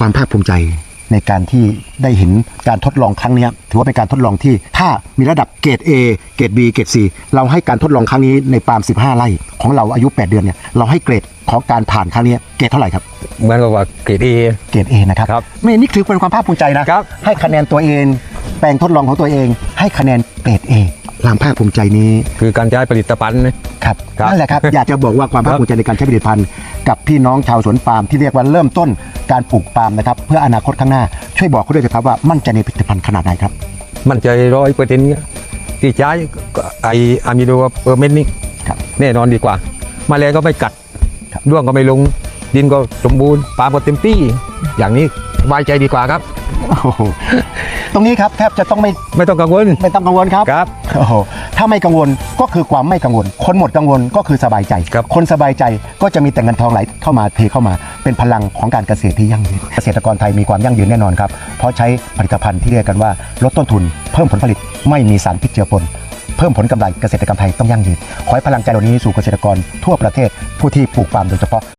ความภาคภูมิใจในการที่ได้เห็นการทดลองครั้งเนี้ยถือว่าเป็นการทดลองที่ถ้ามีระดับเกรด A เกรด B เกรด C เราให้การทดลองครั้งนี้ในปาล์ม 15 ไร่ของเราอายุ 8 เดือนเนี่ยเราให้เกรดของการผ่านครั้งนี้เกรดเท่าไหร่ครับเหมือนกับว่าเกรดเอเกรด A นะครับครับไม่นี่ถือเป็นความภาคภูมิใจนะครับให้คะแนนตัวเอง แปลงทดลองของตัวเอง ให้คะแนนเกรด A ความภาคภูมิใจนี้คือการใช้ผลิตภัณฑ์นะครับครับนั่นแหละครับอยากจะบอกว่าความภาคภูมิใจในการใช้ผลิตภัณฑ์ กับพี่น้องชาวสวนปาล์มที่เรียกว่าเริ่มต้นการปลูกปาล์มนะครับ เพื่ออนาคตข้างหน้าช่วยบอกเขาด้วยนะครับว่ามั่นใจในผลิตภัณฑ์ขนาดไหนครับ มันใจร้อยเปอร์เซ็นต์ที่ใช้ก็ไออะมิโดเปอร์เมนต์นี่ครับแน่นอนดีกว่า มาแรงก็ไม่กัดครับร่วงก็ไม่ลง ดินก็สมบูรณ์ปาล์มก็เต็มที่อย่างนี้สบายใจดีกว่าครับโอ้โหตรงนี้ครับแทบจะต้องไม่ไม่ต้องกังวลไม่ต้องกังวลครับครับโอ้โหถ้าไม่กังวลก็คือความไม่กังวล คนหมดกังวลก็คือสบายใจครับคนสบายใจก็จะมีแต่เงินทองไหลเข้ามาเทเข้ามา เป็นพลังของการเกษตรที่ยั่งยืนเกษตรกรไทยมีความยั่งยืนแน่นอนครับ เพราะใช้ผลิตภัณฑ์ที่เรียกกันว่าลดต้นทุน เพิ่มผลผลิตไม่มีสารพิษเจือปนเพิ่มผลกำไรเกษตรกรรมไทยต้องยั่งยืนขอให้พลังใจเหล่านี้สู่เกษตรกรทั่วประเทศผู้ที่ปลูกปาล์มโดยเฉพาะ